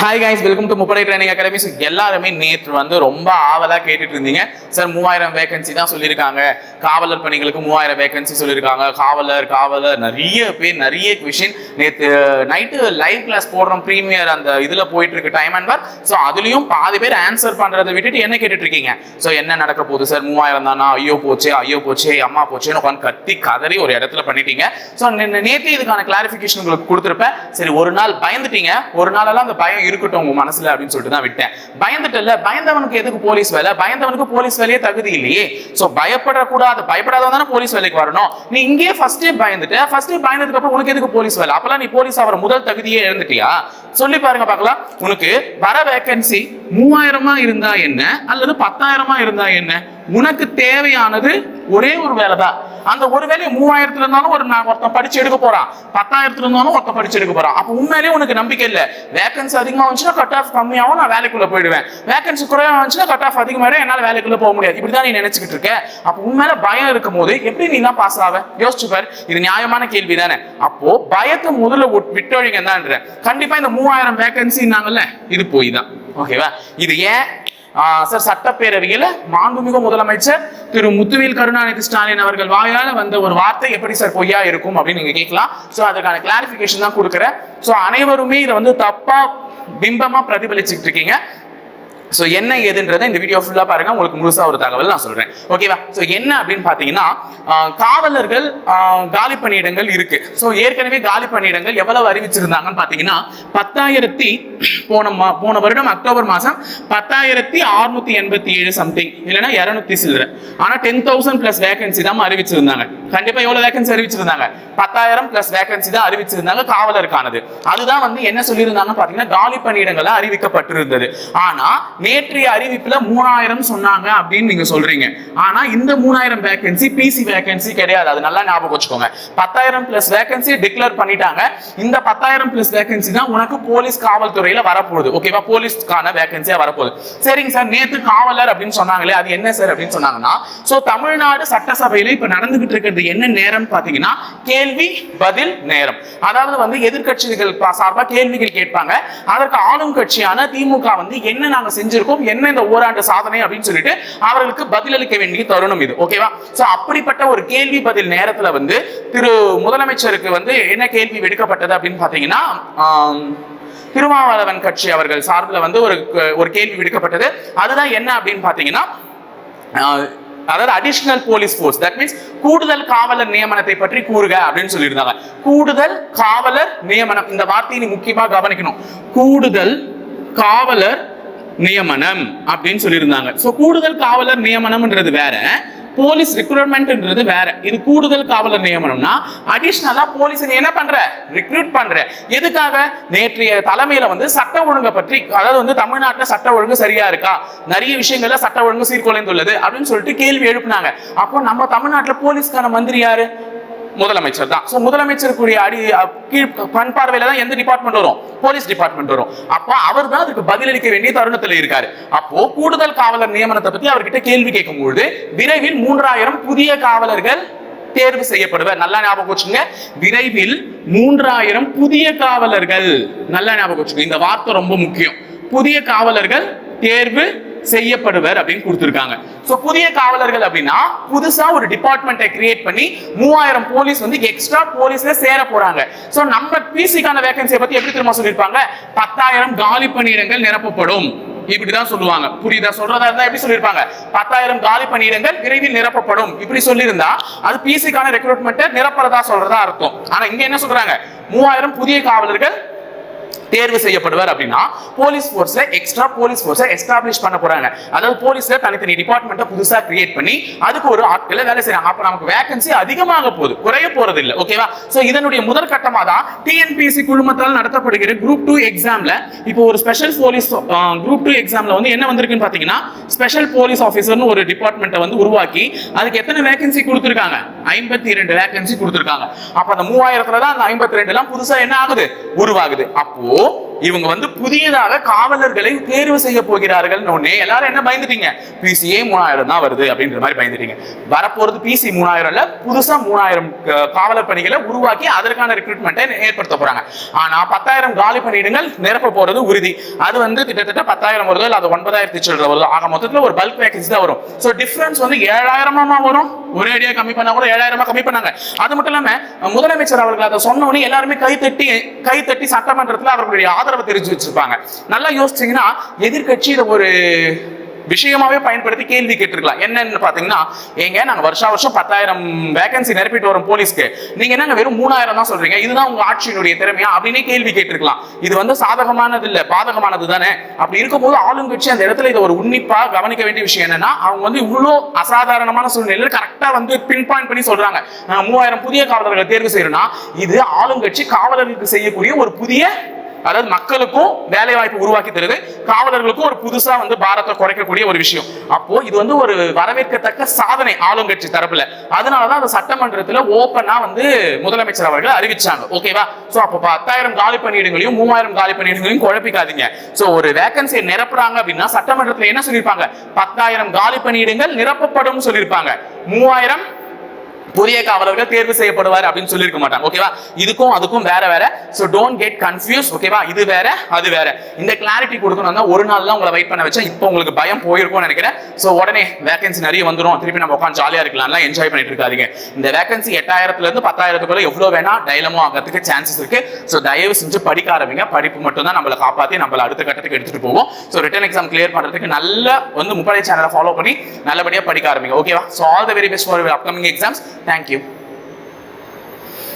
Hi guys welcome to முப்படை training academies எல்லாருமே நேற்று வந்து ரொம்ப ஆவலாக கேட்டுட்டு இருந்தீங்க. சார் மூவாயிரம் வேகன்சி தான் சொல்லியிருக்காங்க. காவலர் பணிகளுக்கு மூவாயிரம் வேகன்சி சொல்லியிருக்காங்க. காவலர் காவலர் நிறைய பேர் நிறைய கொஷின் நேற்று நைட்டு லைவ் கிளாஸ் போடுறோம் ப்ரீமியர் அந்த இதில் போயிட்டு இருக்கு டைம் அண்ட் பார் ஸோ அதுலேயும் பாதி பேர் ஆன்சர் பண்ணுறதை விட்டுட்டு என்ன கேட்டுட்டு இருக்கீங்க ஸோ என்ன நடக்க போகுது சார் மூவாயிரம் தானா? ஐயோ போச்சே ஐயோ போச்சே அம்மா போச்சேன்னு உட்காந்து கத்தி கதறி ஒரு இடத்துல பண்ணிட்டீங்க. ஸோ நேற்று இதுக்கான கிளாரிஃபிகேஷன் உங்களுக்கு கொடுத்துருப்பேன். சரி ஒரு நாள் பயந்துட்டீங்க. ஒரு நாளெல்லாம் அந்த பயம் இருக்கட்டும் உங்க மனசுல அப்படின்னு சொல்லிட்டு தான் விட்டேன். பயந்துட்டல பயந்தவனுக்கு எதுக்கு போலீஸ் வேலை? பயந்தவனுக்கு போலீஸ் வேலையே தகுதி இல்லையே. சோ பயப்படக்கூடாது. பயப்படாதவன் தானே போலீஸ் வேலைக்கு வரணும். நீ இங்கேயே ஃபர்ஸ்டே பயந்துட்டு. ஃபர்ஸ்டே பயந்ததுக்கு அப்புறம் உனக்கு எதுக்கு போலீஸ் வேலை? அப்பெல்லாம் நீ போலீஸ் ஆகிற முதல் தகுதியே இழந்துட்டியா? சொல்லி பாருங்க பார்க்கலாம். உனக்கு வர வேகன்சி மூவாயிரமா இருந்தா என்ன? அல்லது பத்தாயிரமா இருந்தா என்ன? உனக்கு தேவையானது ஒரே ஒரு வேலை தான் அந்த ஒரு வேலையை மூவாயிரத்துல இருந்தாலும் ஒரு நான் ஒருத்தன் படிச்சு எடுக்க போறான். பத்தாயிரத்துல இருந்தாலும் ஒருத்தன் படிச்சு எடுக்க போறான். அப்ப உண்மையிலேயே உனக்கு நம்பிக்கை இல்ல. வேகன்சி அதிகமா வந்துச்சுன்னா கட் ஆஃப் கம்மியாகவும் நான் வேலைக்குள்ள போயிடுவேன். வேகன்சி குறையாக வந்துச்சுன்னா கட் ஆஃப் அதிகமாயிடும். என்னால் வேலைக்குள்ள போக முடியாது. இப்படிதான் நீ நினைச்சுக்கிட்டு இருக்க. அப்ப உண்மையில பயம் இருக்கும் போது எப்படி நீ தான் பாஸ் ஆவ? யோசிச்சு பாரு. இது நியாயமான கேள்வி தானே அப்போ பயத்தை முதல்ல விட்- விட்டொழிங்க தான் கண்டிப்பா இந்த மூவாயிரம் வேகன்சின்னாங்கல்ல இது போய் தான் ஓகேவா இது ஏன்? சார் சட்டப்பேரவையில் மாண்புமிகு முதலமைச்சர் திரு முத்துவேல் கருணாநிதி ஸ்டாலின் அவர்கள் வாயால வந்த ஒரு வார்த்தை எப்படி சார் பொய்யா இருக்கும் அப்படின்னு நீங்க கேட்கலாம். ஸோ அதுக்கான கிளாரிபிகேஷன் தான் கொடுக்குறேன். ஸோ அனைவருமே இதை வந்து தப்பா பிம்பமா பிரதிபலிச்சுட்டு இருக்கீங்க. ஸோ என்ன ஏதுன்றதை இந்த வீடியோ ஃபுல்லாக பாருங்க. உங்களுக்கு முழுசாக ஒரு தகவல் நான் சொல்கிறேன் ஓகேவா ஸோ என்ன அப்படின்னு பார்த்தீங்கன்னா காவலர்கள் காலி பணியிடங்கள் இருக்கு. ஸோ ஏற்கனவே காலி பணியிடங்கள் எவ்வளவு அறிவிச்சிருந்தாங்கன்னு பார்த்தீங்கன்னா பத்தாயிரத்தி போன மா- போன வருடம் அக்டோபர் மாதம் பத்தாயிரத்தி அறுநூத்தி எண்பத்தி ஏழு சம்திங் இல்லைன்னா இரநூத்தி சில்லற. ஆனால் டென் தௌசண்ட் பிளஸ் வேகன்சி தான் அறிவிச்சிருந்தாங்க. கண்டிப்பாக எவ்வளோ வேகன்சி அறிவிச்சிருந்தாங்க? பத்தாயிரம் பிளஸ் வேகன்சி தான் அறிவிச்சிருந்தாங்க காவலருக்கானது. அதுதான் வந்து என்ன சொல்லியிருந்தாங்கன்னு பார்த்தீங்கன்னா காலி பணியிடங்களா அறிவிக்கப்பட்டிருந்தது. ஆனால் நேற்றைய அறிவிப்புல மூணாயிரம் சொன்னாங்க அப்படின்னு நீங்க சொல்றீங்க. ஆனா இந்த மூணாயிரம் வேகன்சி பிசி வேகன்சி கிடையாது. அது நல்லா ஞாபகம் வச்சுக்கோங்க. பத்தாயிரம் பிளஸ் வேகன்சி டிக்ளேர் பண்ணிட்டாங்க. இந்த பத்தாயிரம் பிளஸ் வேகன்சி தான் உனக்கு போலீஸ் காவல்துறையில வரப்போகுது. ஓகேவா போலீஸ்க்கான வேகன்சியா வரப்போகுது. சரிங்க சார் நேத்து காவலர் அப்படின்னு சொன்னாங்களே அது என்ன சார் அப்படின்னு சொன்னாங்கன்னா சோ தமிழ்நாடு சட்டசபையில இப்ப நடந்துகிட்டு இருக்கிறது என்ன நேரம் பாத்தீங்கன்னா கேள்வி பதில் நேரம். அதாவது வந்து எதிர்க்கட்சிகள் சார்பா கேள்விகள் கேட்பாங்க. அதற்கு ஆளும் கட்சியான திமுக வந்து என்ன நாங்க செஞ்சு செஞ்சிருக்கோம் என்ன இந்த ஓராண்டு சாதனை அப்படின்னு சொல்லிட்டு அவர்களுக்கு பதிலளிக்க வேண்டிய தருணம் இது. ஓகேவா சோ அப்படிப்பட்ட ஒரு கேள்வி பதில் நேரத்துல வந்து திரு முதலமைச்சருக்கு வந்து என்ன கேள்வி விடுக்கப்பட்டது அப்படின்னு பாத்தீங்கன்னா திருமாவளவன் கட்சி அவர்கள் சார்பில் வந்து ஒரு ஒரு கேள்வி விடுக்கப்பட்டது. அதுதான் என்ன அப்படின்னு பாத்தீங்கன்னா அதாவது additional police force that means கூடுதல் காவலர் நியமனத்தை பற்றி கூறுக அப்படின்னு சொல்லியிருந்தாங்க. கூடுதல் காவலர் நியமனம். இந்த வார்த்தையை நீ முக்கியமா கவனிக்கணும். கூடுதல் காவலர் நியமனம் அப்படின்னு சொல்லியிருந்தாங்க. ஸோ கூடுதல் காவலர் நியமனம்ன்றது வேற. போலீஸ் ரெக்ரூட்மெண்ட்ன்றது வேற. இது கூடுதல் காவலர் நியமனம்னா அடிஷ்னலா போலீஸ் என்ன பண்ற? ரெக்ரூட் பண்ற. எதுக்காக? நேற்றைய தலைமையில வந்து சட்ட ஒழுங்கை பற்றி அதாவது வந்து தமிழ்நாட்டில் சட்ட ஒழுங்கு சரியா இருக்கா? நிறைய விஷயங்கள்ல சட்ட ஒழுங்கு சீர்குலைந்துள்ளது அப்படின்னு சொல்லிட்டு கேள்வி எழுப்புனாங்க. அப்போ நம்ம தமிழ்நாட்டில் போலீஸ்க்கான மந்திரி யாரு? முதலமைச்சர் தான் ஸோ முதலமைச்சருக்குரிய அடி கீழ் கண் பார்வையில தான் எந்த டிபார்ட்மெண்ட் வரும்? போலீஸ் டிபார்ட்மெண்ட் வரும். அப்போ அவர் தான் அதுக்கு பதிலளிக்க வேண்டிய தருணத்தில் இருக்காரு. அப்போ கூடுதல் காவலர் நியமனத்தை பத்தி அவர்கிட்ட கேள்வி கேட்கும்பொழுது விரைவில் மூன்றாயிரம் புதிய காவலர்கள் தேர்வு செய்யப்படுவர். நல்லா ஞாபகம் வச்சுங்க விரைவில் மூன்றாயிரம் புதிய காவலர்கள். நல்லா ஞாபகம் வச்சுங்க இந்த வார்த்தை ரொம்ப முக்கியம். புதிய காவலர்கள் தேர்வு செய்யப்படுவர் அப்படின்னு கொடுத்துருக்காங்க. ஸோ புதிய காவலர்கள் அப்படின்னா புதுசா ஒரு டிபார்ட்மெண்ட்டை கிரியேட் பண்ணி மூவாயிரம் போலீஸ் வந்து எக்ஸ்ட்ரா போலீஸ்ல சேர போறாங்க. ஸோ நம்ம பிசிக்கான வேகன்சியை பத்தி எப்படி திரும்ப சொல்லியிருப்பாங்க? பத்தாயிரம் காலி பணியிடங்கள் நிரப்பப்படும். இப்படிதான் சொல்லுவாங்க. புரியுதா? சொல்றதா இருந்தா எப்படி சொல்லியிருப்பாங்க? பத்தாயிரம் காலி பணியிடங்கள் விரைவில் நிரப்பப்படும். இப்படி சொல்லியிருந்தா அது பிசிக்கான ரெக்ரூட்மெண்ட்டை நிரப்புறதா சொல்றதா அர்த்தம். ஆனா இங்க என்ன சொல்றாங்க? மூவாயிரம் புதிய காவலர்கள் தேர்வு செய்யப்படுவார் அப்படின்னா போலீஸ் ஃபோர்ஸ்ல எக்ஸ்ட்ரா போலீஸ் ஃபோர்ஸை எஸ்டாப்ளிஷ் பண்ண போறாங்க. அதாவது போலீஸ்ல தனித்தனி டிபார்ட்மெண்ட்டை புதுசா கிரியேட் பண்ணி அதுக்கு ஒரு ஆட்களை வேலை செய்யறாங்க அப்ப நமக்கு வேகன்சி அதிகமாக போகுது. குறைய போறது இல்லை ஓகேவா சோ இதனுடைய முதல் கட்டமா தான் டிஎன்பிஎஸ்சி குழுமத்தால் நடத்தப்படுகிற குரூப் டூ எக்ஸாம்ல இப்போ ஒரு ஸ்பெஷல் போலீஸ் குரூப் டூ எக்ஸாம்ல வந்து என்ன வந்திருக்குன்னு பாத்தீங்கன்னா ஸ்பெஷல் போலீஸ் ஆஃபீஸர்னு ஒரு டிபார்ட்மெண்ட்டை வந்து உருவாக்கி அதுக்கு எத்தனை வேகன்சி கொடுத்துருக்காங்க? ஐம்பத்தி ரெண்டு வேகன்சி கொடுத்துருக்காங்க. அப்ப அந்த மூவாயிரத்துல தான் அந்த ஐம்பத்தி ரெண்டு எல்லாம் புதுசா என்ன ஆகுது? உருவாகுது. அப்போ 있고 இவங்க வந்து புதியதாக காவலர்களை தேர்வு செய்ய போகிறார்கள் ஒன்னே எல்லாரும் என்ன பயந்துட்டீங்க? பிசிஏ மூணாயிரம் தான் வருது அப்படின்ற மாதிரி பயந்துட்டீங்க. வரப்போறது பிசி மூணாயிரம் இல்ல புதுசா மூணாயிரம் காவலர் பணிகளை உருவாக்கி அதற்கான ரெக்ரூட்மெண்ட்டை ஏற்படுத்த போறாங்க. ஆனா பத்தாயிரம் காலி பணியிடங்கள் நிரப்ப போறது உறுதி. அது வந்து கிட்டத்தட்ட பத்தாயிரம் வருதோ இல்ல அது ஒன்பதாயிரத்தி சில்லற வருதோ ஆக மொத்தத்துல ஒரு பல்க் வேகன்சி தான் வரும். ஸோ டிஃபரன்ஸ் வந்து ஏழாயிரமா வரும். ஒரே அடியா கம்மி பண்ணா கூட ஏழாயிரமா கம்மி பண்ணாங்க. அது மட்டும் இல்லாம முதலமைச்சர் அவர்கள் அதை சொன்ன உடனே எல்லாருமே கை தட்டி கை தட்டி சட்டமன்றத்தில் அவர்களுடைய ஆதரவு தெரிவிச்சு வச்சிருப்பாங்க. நல்லா யோசிச்சீங்கன்னா எதிர்க்கட்சி இதை ஒரு விஷயமாவே பயன்படுத்தி கேள்வி கேட்டிருக்கலாம். என்னன்னு பாத்தீங்கன்னா ஏங்க நாங்க வருஷா வருஷம் பத்தாயிரம் வேகன்சி நிரப்பிட்டு வரோம் போலீஸ்க்கு. நீங்க என்னங்க வெறும் மூணாயிரம் தான் சொல்றீங்க? இதுதான் உங்க ஆட்சியினுடைய திறமையா? அப்படின்னே கேள்வி கேட்டிருக்கலாம். இது வந்து சாதகமானது இல்ல பாதகமானது தானே? அப்படி இருக்கும்போது ஆளுங்கட்சி அந்த இடத்துல இதை ஒரு உன்னிப்பா கவனிக்க வேண்டிய விஷயம் என்னன்னா அவங்க வந்து இவ்வளோ அசாதாரணமான சூழ்நிலையில கரெக்டா வந்து பின் பாயிண்ட் பண்ணி சொல்றாங்க. நாங்க மூவாயிரம் புதிய காவலர்களை தேர்வு செய்யறோம்னா இது ஆளுங்கட்சி காவலர்களுக்கு செய்யக்கூடிய ஒரு புதிய அதாவது மக்களுக்கும் வேலை வாய்ப்பு உருவாக்கி தருது காவலர்களுக்கும் ஒரு புதுசா வந்து பாரத்தை குறைக்கக்கூடிய ஒரு விஷயம். அப்போ இது வந்து ஒரு வரவேற்கத்தக்க சாதனை ஆளுங்கட்சி தரப்புல. அதனாலதான் அந்த சட்டமன்றத்துல ஓப்பனா வந்து முதலமைச்சர் அவர்கள் அறிவிச்சாங்க. ஓகேவா சோ அப்போ பத்தாயிரம் காலி பணியிடங்களையும் மூவாயிரம் காலி பணியிடங்களையும் குழப்பிக்காதீங்க. சோ ஒரு வேகன்சியை நிரப்புறாங்க அப்படின்னா சட்டமன்றத்துல என்ன சொல்லியிருப்பாங்க? பத்தாயிரம் காலி பணியிடங்கள் நிரப்பப்படும் சொல்லியிருப்பாங்க. மூவாயிரம் புதிய காவலர்கள் தேர்வு செய்யப்படுவார் அப்படின்னு சொல்லியிருக்க மாட்டாங்க. ஓகேவா இதுக்கும் அதுக்கும் வேற வேற. ஸோ டோன்ட் கெட் கன்ஃபியூஸ் ஓகேவா இது வேற அது வேற. இந்த கிளாரிட்டி கொடுக்கணும் ஒரு நாள் தான் உங்களை வெயிட் பண்ண வச்சா இப்போ உங்களுக்கு பயம் போயிருக்கும்னு நினைக்கிறேன். ஸோ உடனே வேகன்சி நிறைய வந்துடும் திருப்பி நம்ம உட்காந்து ஜாலியாக இருக்கலாம்லாம் என்ஜாய் பண்ணிட்டு இருக்காதிங்க. இந்த வேகன்சி எட்டாயிரத்துல இருந்து பத்தாயிரத்துக்குள்ள எவ்வளோ வேணா டைலமோ ஆகிறதுக்கு சான்சஸ் இருக்கு. ஸோ தயவு செஞ்சு படிக்க ஆரம்பிங்க. படிப்பு மட்டும் தான் நம்மளை காப்பாற்றி நம்மளை அடுத்த கட்டத்துக்கு எடுத்துட்டு போவோம் ஸோ ரிட்டன் எக்ஸாம் கிளியர் பண்றதுக்கு நல்ல வந்து முப்படை சேனலை ஃபாலோ பண்ணி நல்லபடியாக படிக்க ஆரம்பிங்க. ஓகேவா so all the very best for upcoming exams thank